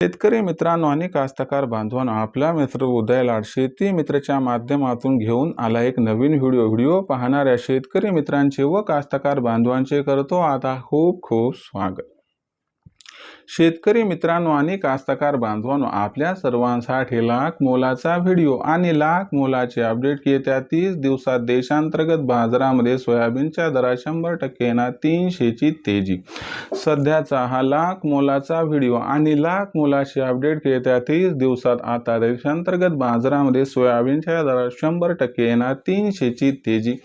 शेतकरी मित्रांनो आणि कास्तकार बांधवांनो आपला मित्र उदय लाड शेती मित्रच्या माध्यमातून घेऊन आला एक नवीन व्हिडिओ. व्हिडिओ पाहणाऱ्या शेतकरी मित्रांचे व कास्तकार बांधवांचे करतो आता खूप खूप स्वागत. शेतकरी मित्रांनो आणि कास्तकार बांधवांनो आपल्या सर्वांसाठी लाख मोलाचा व्हिडिओ आणि लाख मोलाचे अपडेट येत्या तीस दिवसात देशांतर्गत बाजारामध्ये सोयाबीनच्या दरात शंभर टक्के ना तीनशेची तेजी. सध्याचा हा लाख मोलाचा व्हिडिओ आणि लाख मोलाचे अपडेट येत्या तीस दिवसात आता देशांतर्गत बाजारामध्ये सोयाबीनच्या दरात शंभर टक्के येणार तीनशेची तेजी.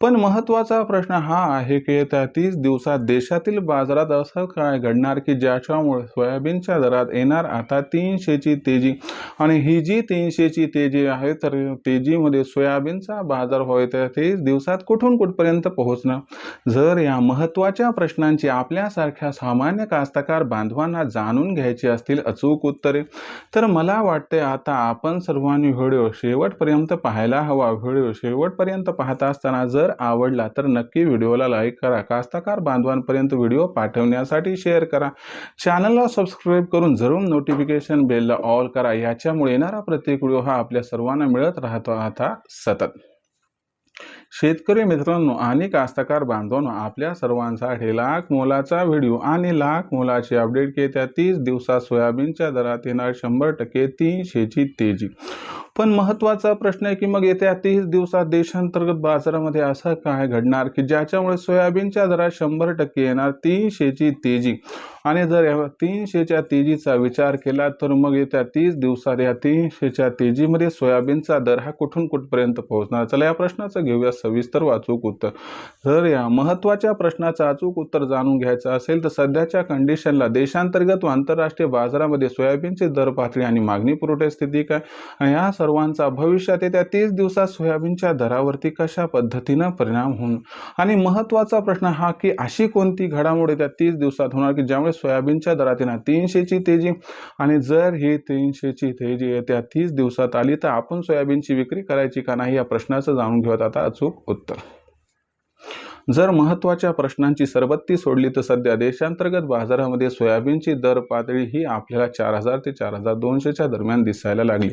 पण महत्त्वाचा प्रश्न हा आहे की येत्या तीस दिवसात देशातील बाजारात असं काय घडणार की ज्याच्यामुळे सोयाबीनच्या दरात येणार आता तीनशेची तेजी. आणि ही जी तीनशेची तेजी आहे तर तेजीमध्ये सोयाबीनचा बाजार होय तर ते दिवसात कुठून कुठपर्यंत पोहोचणार? जर या महत्त्वाच्या प्रश्नांची आपल्यासारख्या सामान्य कास्तकार बांधवांना जाणून घ्यायची असतील अचूक उत्तरे तर मला वाटते आता आपण सर्वांनी व्हिडिओ शेवटपर्यंत पाहायला हवा. व्हिडिओ शेवटपर्यंत पाहता असताना जर आवडला तर नक्की व्हिडिओला लाईक करा. कास्तकार बांधवांपर्यंत व्हिडिओ पाठवण्यासाठी शेअर करा. चॅनलला सबस्क्राईब करून जरूर नोटिफिकेशन बेलला ऑल करा. याच्यामुळे येणारा प्रत्येक व्हिडिओ हा आपल्या सर्वांना मिळत राहतो. आता सतत. शेतकरी मित्रांनो आणि कास्तकार बांधवांनो आपल्या सर्वांसाठी लाख मोलाचा व्हिडिओ आणि लाख मोलाचे अपडेट येत्या तीस दिवसात सोयाबीनच्या दरात येणार शंभर टक्के तीनशेची तेजी. पण महत्त्वाचा प्रश्न आहे की मग येत्या तीस दिवसात देशांतर्गत बाजारामध्ये असं काय घडणार की ज्याच्यामुळे सोयाबीनच्या दरात शंभर टक्के येणार तीनशेची तेजी? आणि जर या तीनशेच्या तेजीचा विचार केला तर मग येत्या तीस दिवसात या तीनशेच्या तेजीमध्ये सोयाबीनचा दर हा कुठून कुठपर्यंत पोहोचणार? चला या प्रश्नाचं घेऊया सविस्तर वाचूक उत्तर. जर या महत्त्वाच्या प्रश्नाचं अचूक उत्तर जाणून घ्यायचं असेल तर सध्याच्या कंडिशनला देशांतर्गत व आंतरराष्ट्रीय बाजारामध्ये सोयाबीनची दर पातळी आणि मागणी पुरवठा स्थिती काय? आणि या सर्वांचा भविष्यात येत्या तीस दिवसात सोयाबीनच्या दरावरती कशा पद्धतीनं परिणाम होऊन आणि महत्त्वाचा प्रश्न हा की अशी कोणती घडामोड येत्या तीस दिवसात होणार की ज्यामुळे सोयाबीनच्या दरात येणार तीनशेची तेजी? आणि जर ही तीनशेची तेजी येत्या तीस दिवसात आली तर आपण सोयाबीनची विक्री करायची का नाही या प्रश्नाचं जाणून घेऊयात. आता अचूक उत्तर. जर महत्त्वाच्या प्रश्नांची सरबत्ती सोडली तर सध्या देशांतर्गत बाजारामध्ये सोयाबीनची दर पातळी ही आपल्याला चार हजार ते चार हजार दोनशेच्या दरम्यान दिसायला लागली.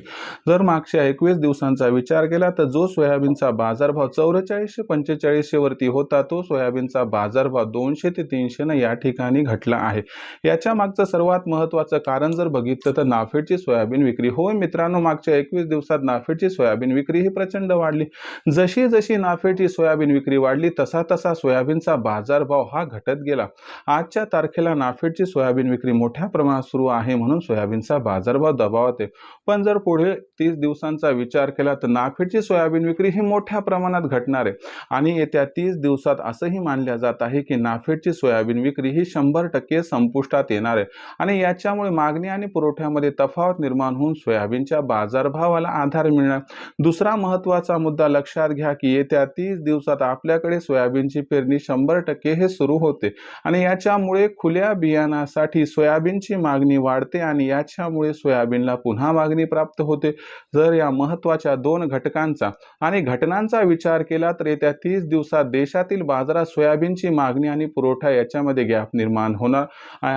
जर मागच्या एकवीस दिवसांचा विचार केला तर जो सोयाबीनचा बाजारभाव चौवेचाळीसशे पंचेचाळीसशे वरती होता तो सोयाबीनचा बाजारभाव दोनशे ते तीनशेनं या ठिकाणी घटला आहे. याच्या मागचं सर्वात महत्त्वाचं कारण जर बघितलं तर नाफेडची सोयाबीन विक्री. होय मित्रांनो मागच्या एकवीस दिवसात नाफेडची सोयाबीन विक्री ही प्रचंड वाढली. जशी जशी नाफेडची सोयाबीन विक्री वाढली तसा तसा सोयाबीनचा बाजारभाव हा घटत गेला. आजच्या तारखेला नाफेडची सोयाबीन विक्री मोठ्या प्रमाणात सुरू आहे म्हणून सोयाबीनचा बाजारभाव दबावात. आहे पण जर पुढे तीस दिवसांचा विचार केला तर नाफेडची सोयाबीन विक्री ही मोठ्या प्रमाणात घटणार आहे. आणि येत्या तीस दिवसात असंही मानल्या जात आहे की नाफेडची सोयाबीन विक्री ही शंभर टक्के संपुष्टात येणार आहे. आणि याच्यामुळे मागणी आणि पुरवठ्यामध्ये तफावत निर्माण होऊन सोयाबीनच्या बाजारभावाला आधार मिळणार. दुसरा महत्त्वाचा मुद्दा लक्षात घ्या की येत्या तीस दिवसात आपल्याकडे सोयाबीन बियाण्यांची पेरणी शंभर टक्के हे सुरू होते. आणि याच्यामुळे खुल्या बियाणासाठी सोयाबीनची मागणी वाढते आणि याच्यामुळे सोयाबीनला पुन्हा मागणी प्राप्त होते. जर या महत्त्वाच्या दोन घटकांचा आणि घटनांचा विचार केला तर येत्या तीस दिवसात देशातील बाजारात सोयाबीनची मागणी आणि पुरवठा याच्यामध्ये गॅप निर्माण होणार.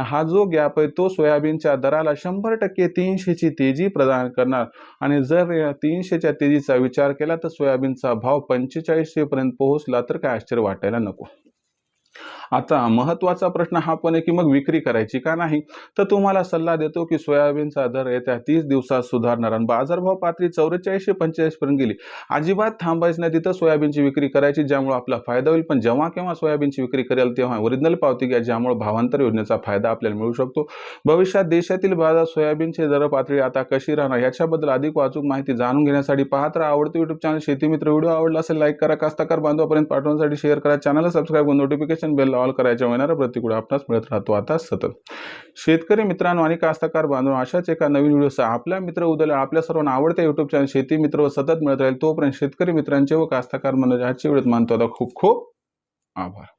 हा जो गॅप आहे तो सोयाबीनच्या दराला शंभर टक्के तीनशेची तेजी प्रदान करणार. आणि जर या तीनशेच्या तेजीचा विचार केला तर सोयाबीनचा भाव पंचेचाळीसशे पर्यंत पोहोचला तर काय आश्चर्य kailan na ko आता महत्त्वाचा प्रश्न हा पण आहे की मग विक्री करायची का नाही? तर तुम्हाला सल्ला देतो की सोयाबीनचा दर येत्या तीस दिवसात सुधारणार आणि बाजारभाव पातळी चौवेचाळीसशे पंचेचाळीस पर्यंत गेली. अजिबात थांबायचं नाही तिथं सोयाबीनची विक्री करायची ज्यामुळे आपला फायदा होईल. पण जेव्हा केव्हा सोयाबीनची विक्री करेल तेव्हा ओरिजिनल पावती घ्या ज्यामुळे भावांतर योजनेचा फायदा आपल्याला मिळू शकतो. भविष्यात देशातील बाजार सोयाबीनची दर पातळी आता कशी राहणार याच्याबद्दल अधिक वाचूक माहिती जाणून घेण्यासाठी पाहत राहा. आवडते युट्यूब चॅनल शेती मित्र व्हिडिओ आवडला असेल लाईक करा. कास्ताकार बांधवापर्यंत पाठवण्यासाठी शेअर करा. चॅनल सबस्क्राईब करून नोटिफिकेशन बेल लावाल करायच्या होणारा प्रतिकूळ आपणास मिळत राहतो. आता सतत. शेतकरी मित्रांनो आणि कास्तकार बांधव अशाच एका नवीन व्हिडिओ आपल्या मित्र उद्याला आपल्या सर्वांना आवडत्या युट्यूब चॅनल शेती मित्र व सतत मिळत राहील. तोपर्यंत शेतकरी मित्रांचे व कास्तकार मनोज आजच्या व्हिडिओत मानतो. आता खूप खूप आभार.